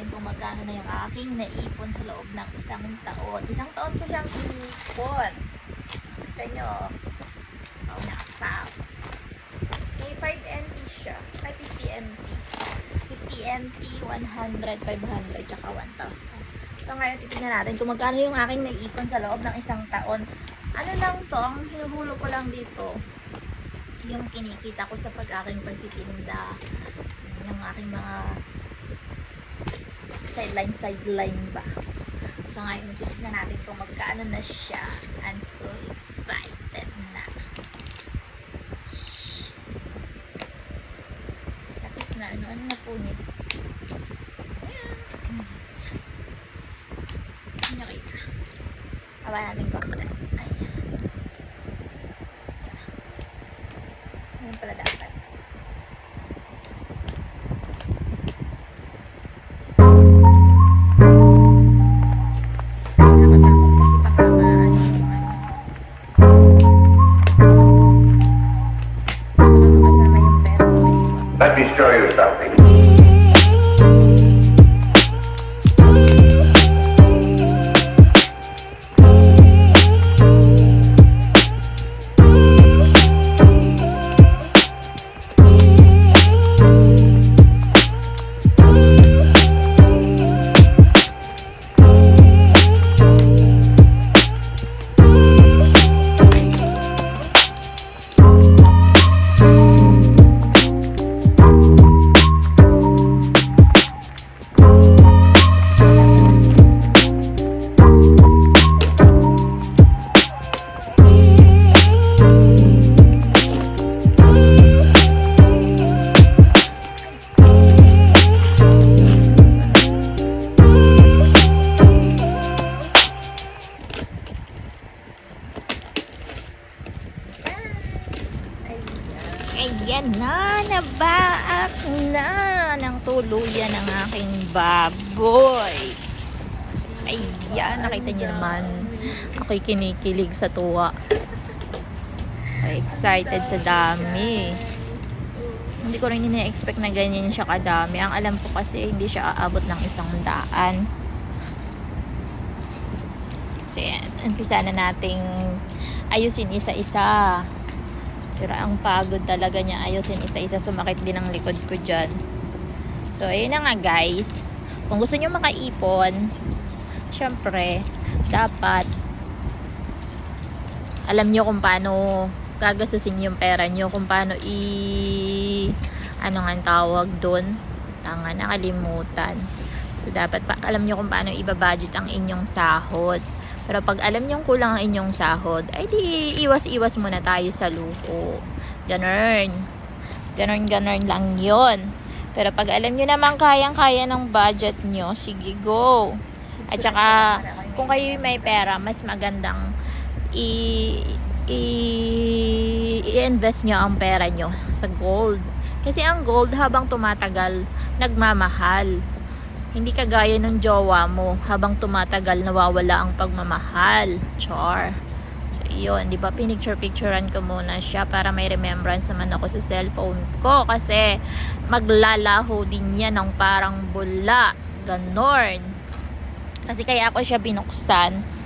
natin kung magkano na yung aking naipon sa loob ng isang taon. Isang taon ko siyang inipon. Kita nyo. Pau na pau. May 5 NT siya. 550 NT. 50 NT, 100, 500, tsaka 1,000. So ngayon titingnan natin kung magkano yung aking naipon sa loob ng isang taon. Ano lang to, ang hinuhulog ko lang dito, yung kinikita ko sa pag-aking pagtitinda. Yung aking mga sideline sideline ba. So ngayon titingnan natin kung magkano na siya. I'm so excited na. Tapos na ano, ano na punit. Ayan. Hindi nyo kita. Haba natin Ayan na, nabaak na ng tuluyan ng aking baboy. Ayan, nakita niyo naman. Ako'y kinikilig sa tuwa. Excited sa dami. Hindi ko rin ina-expect na ganyan siya kadami. Ang alam ko kasi hindi siya aabot ng isang daan. So, yan. Umpisa na nating ayusin isa-isa. Pero ang pagod talaga niya ayusin isa-isa. Sumakit din ang likod ko dyan. So, ayun na nga guys. Kung gusto niyo makaipon, syempre, dapat alam niyo kung paano gagastusin yung pera niyo, kung paano i ano nga tawag doon. Tanga, nakalimutan. So, dapat pa, alam niyo kung paano ibabudget ang inyong sahod. Pero pag alam niyong kulang ang inyong sahod, ay di iwas-iwas muna tayo sa luho. Ganun. Ganun, ganun lang yon. Pero pag alam niyo naman kayang-kaya ng budget niyo, sige go. At saka, kung kayo may pera, mas magandang i i- i-invest nyo ang pera nyo sa gold. Kasi ang gold habang tumatagal, nagmamahal. Hindi kagaya ng jowa mo, habang tumatagal nawawala ang pagmamahal. Char. So, yun. Di ba, pinicture-picturean ko muna siya para may remembrance naman ako sa cellphone ko. Kasi, maglalaho din yan ng parang bula. Ganon. Kasi kaya ako siya binuksan.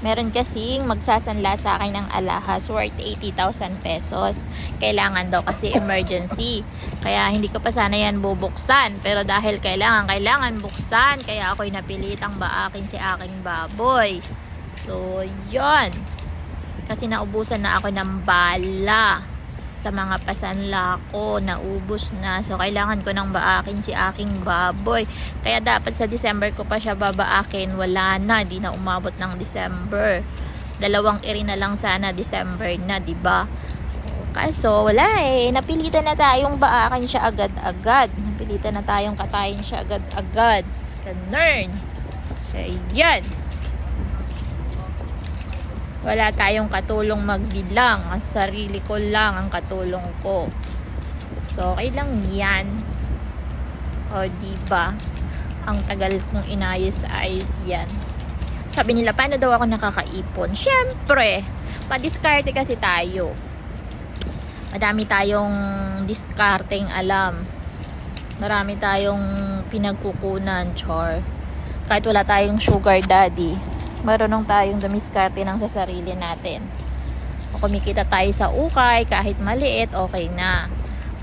Meron kasing magsasanla sa akin ng alahas worth 80,000 pesos. Kailangan daw kasi emergency. Kaya hindi ko pa sana yan bubuksan. Pero dahil kailangan, kailangan buksan. Kaya ako'y napilitang baakin si aking baboy. So, yon Kasi naubusan na ako ng bala sa mga pasanla ko, naubos na. So, kailangan ko nang baakin si aking baboy. Kaya dapat sa December ko pa siya babaakin. Wala na, di na umabot ng December. Dalawang iri na lang sana December na, di ba? Kaso, wala eh. Napilitan na tayong baakin siya agad-agad. Napilitan na tayong katayin siya agad-agad. Ganun. So, yan. Wala tayong katulong magbilang. Ang sarili ko lang ang katulong ko. So, okay lang yan. O, diba? Ang tagal kong inayos-ayos yan. Sabi nila, paano daw ako nakakaipon? Siyempre, madiskarte kasi tayo. Madami tayong diskarteng alam. Marami tayong pinagkukunan, char. Kahit wala tayong sugar daddy, marunong tayong dumiskarte ng sa sarili natin. O kumikita tayo sa ukay, kahit maliit, okay na.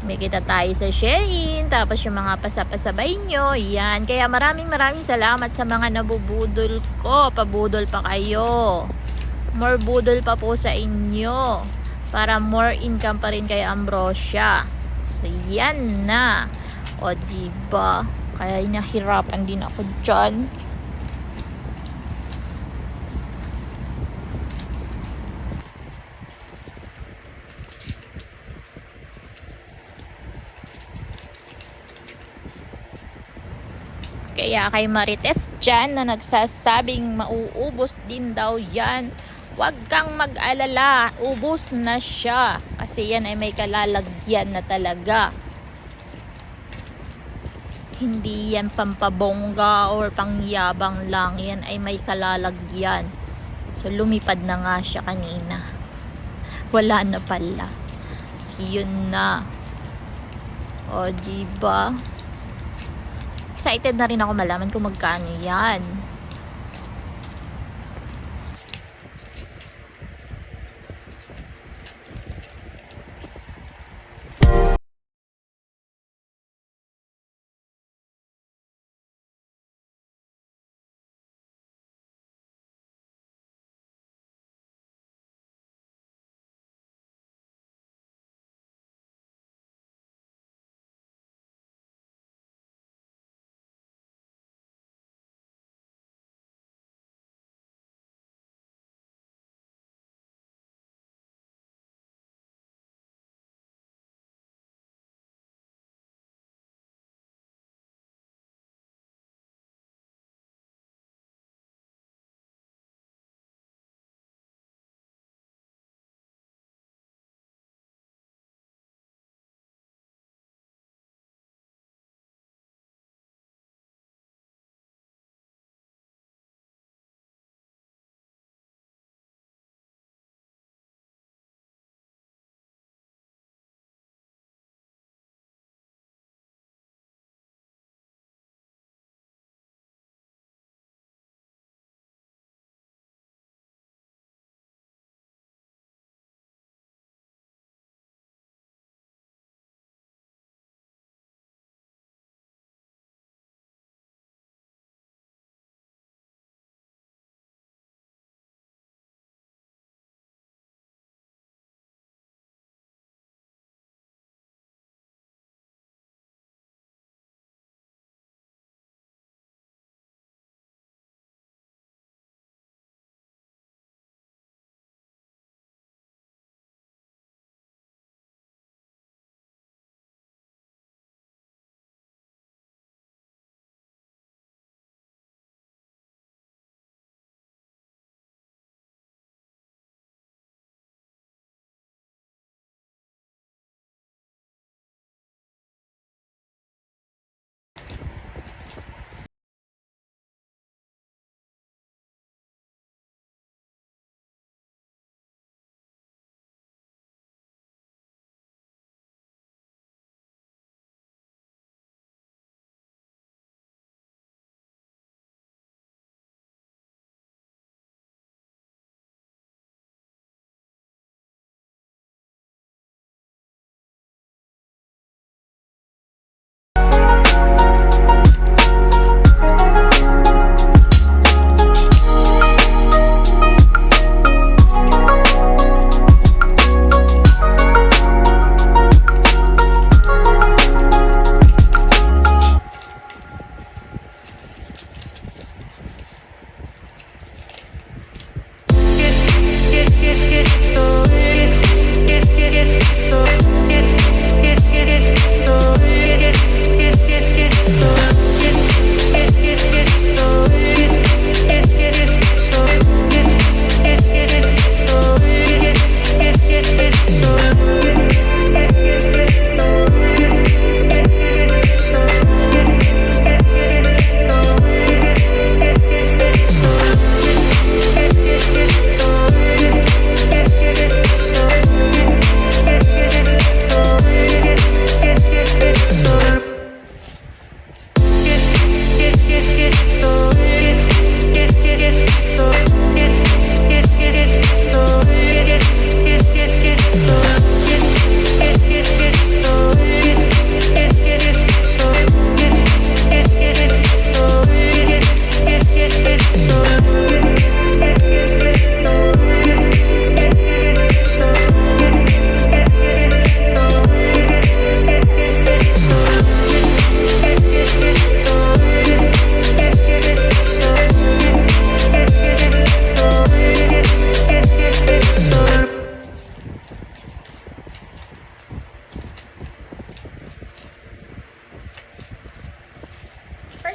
Kumikita tayo sa Shein, tapos yung mga pasapasabay nyo, yan. Kaya maraming maraming salamat sa mga nabubudol ko. Pabudol pa kayo. More budol pa po sa inyo. Para more income pa rin kay Ambrosia. So, yan na. O, diba? Kaya nahirapan din ako dyan. Kaya kay Marites dyan na nagsasabing mauubos din daw yan. Huwag kang mag-alala, ubos na siya. Kasi yan ay may kalalagyan na talaga. Hindi yan pampabongga or pangyabang lang. Yan ay may kalalagyan. So lumipad na nga siya kanina. Wala na pala. So yun na. O diba? Excited na rin ako malaman kung magkano yan.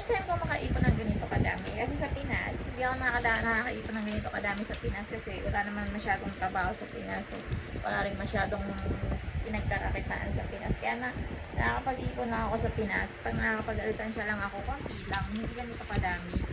first time ko makaipon ng ganito kadami. Kasi sa Pinas, hindi ako nakakala- nakakaipon ng ganito kadami sa Pinas kasi wala naman masyadong trabaho sa Pinas. So, wala rin masyadong pinagkakakitaan sa Pinas. Kaya na, nakakapag-ipon lang ako sa Pinas. Pag nakakapag-alitan siya lang ako, konti lang. Hindi ganito kadami.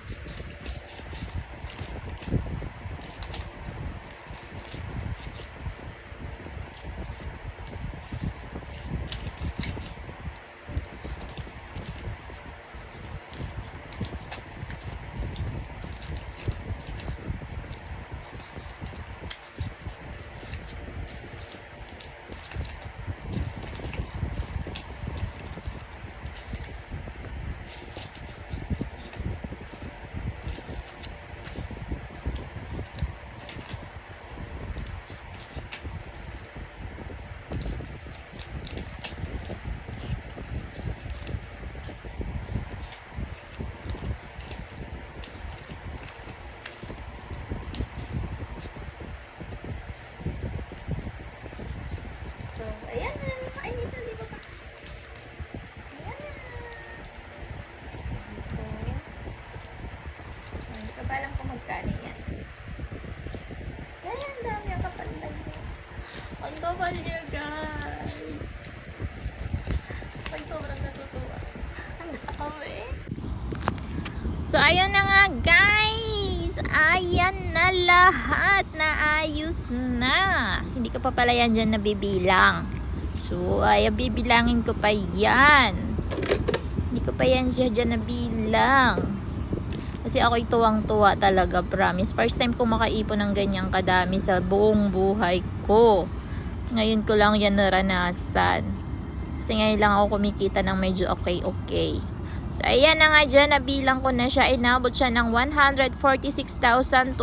Magkano yan. Ayan, dami ang kapal na. Ang kapal niya, guys. Pag sobrang natutuwa. Ang dami. So, ayun na nga, guys. Ayan na lahat. Naayos na. Hindi ko pa pala yan dyan nabibilang. So, ayan, bibilangin ko pa yan. Hindi ko pa yan dyan nabilang. Kasi ako'y tuwang-tuwa talaga, promise. First time ko makaipon ng ganyang kadami sa buong buhay ko. Ngayon ko lang yan naranasan. Kasi ngayon lang ako kumikita ng medyo okay-okay. So, ayan na nga dyan, nabilang ko na siya. Inabot siya ng 146,200.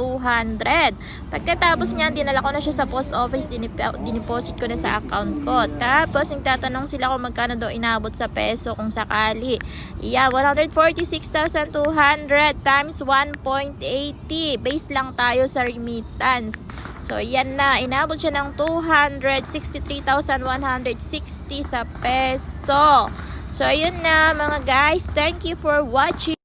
Pagkatapos niyan, dinala ko na siya sa post office, dinip- diniposit ko na sa account ko. Tapos, nagtatanong sila kung magkano daw inabot sa peso kung sakali. Yeah, 146,200 times 1.80. Base lang tayo sa remittance. So, yan na. Inabot siya ng 263,160 sa peso. So, ayun na mga guys. Thank you for watching.